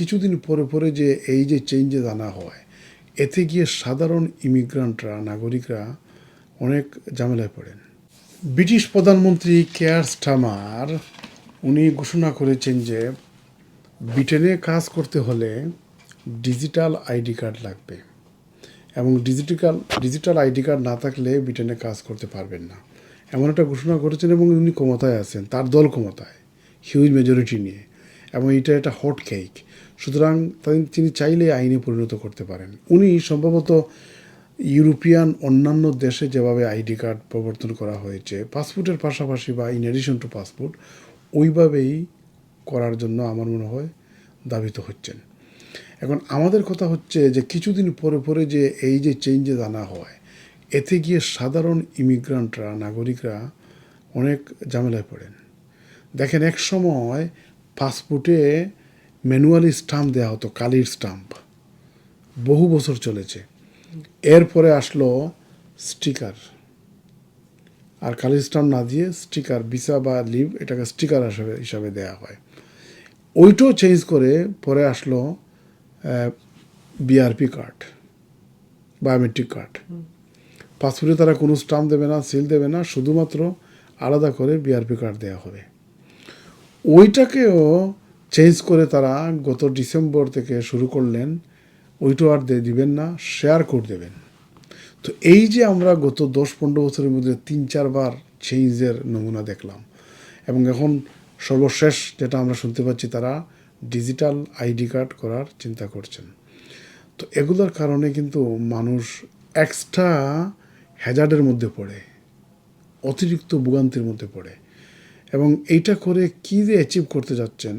কিছুদিন পরে পরে যে এই যে চেঞ্জেস আনা হয়, এতে গিয়ে সাধারণ ইমিগ্রান্টরা নাগরিকরা অনেক ঝামেলায় পড়েন। ব্রিটিশ প্রধানমন্ত্রী কেয়ার স্টামার, উনি ঘোষণা করেছেন যে ব্রিটেনে কাজ করতে হলে ডিজিটাল আইডি কার্ড লাগবে এবং ডিজিটাল ডিজিটাল আইডি কার্ড না থাকলে ব্রিটেনে কাজ করতে পারবেন না। এমন একটা ঘোষণা করেছেন এবং উনি ক্ষমতায় আছেন, তার দল ক্ষমতায় হিউজ মেজরিটি নিয়ে। এবং এটা একটা হট কেক সুতরাং তিনি চাইলে আইনে পরিণত করতে পারেন। উনি সম্ভবত ইউরোপিয়ান অন্যান্য দেশে যেভাবে আইডি কার্ড প্রবর্তন করা হয়েছে, পাসপোর্টের পাশাপাশি বা ইন এডিশন টু পাসপোর্ট ওইভাবেই করার জন্য আমার মনে হয় দাবিত হচ্ছেন। এখন আমাদের কথা হচ্ছে যে কিছুদিন পরে পরে যে এই যে চেঞ্জেস আনা হয়, এতে গিয়ে সাধারণ ইমিগ্রান্টরা নাগরিকরা অনেক ঝামেলায় পড়েন। দেখেন, এক সময় পাসপোর্টে ম্যানুয়ালি স্টাম্প দেওয়া হতো, কালির স্টাম্প। বহু বছর চলেছে। এরপরে আসলো স্টিকার। আর কালির স্টাম্প না দিয়ে স্টিকার, ভিসা বা লিভ এটাকে স্টিকার হিসাবে হিসাবে দেওয়া হয়। ওইটাও চেঞ্জ করে পরে আসলো বিআরপি কার্ড বায়োমেট্রিক কার্ড পাসপোর্টে তারা কোনো স্টাম্প দেবে না সিল দেবে না, শুধুমাত্র আলাদা করে বিআরপি কার্ড দেওয়া হবে। ওইটাকেও চেঞ্জ করে তারা গত ডিসেম্বর থেকে শুরু করলেন ওইটাও আর দিবেন না শেয়ার করে দেবেন। তো এই যে আমরা গত দশ পনেরো বছরের মধ্যে তিন চারবার চেঞ্জের নমুনা দেখলাম, এবং এখন সর্বশেষ যেটা আমরা শুনতে পাচ্ছি, তারা ডিজিটাল আইডি কার্ড করার চিন্তা করছেন। তো এগুলোর কারণে কিন্তু মানুষ এক্সট্রা হ্যাজার্ডের মধ্যে পড়ে, অতিরিক্ত ভোগান্তির মধ্যে পড়ে। এবং এইটা করে কী যে অ্যাচিভ করতে যাচ্ছেন?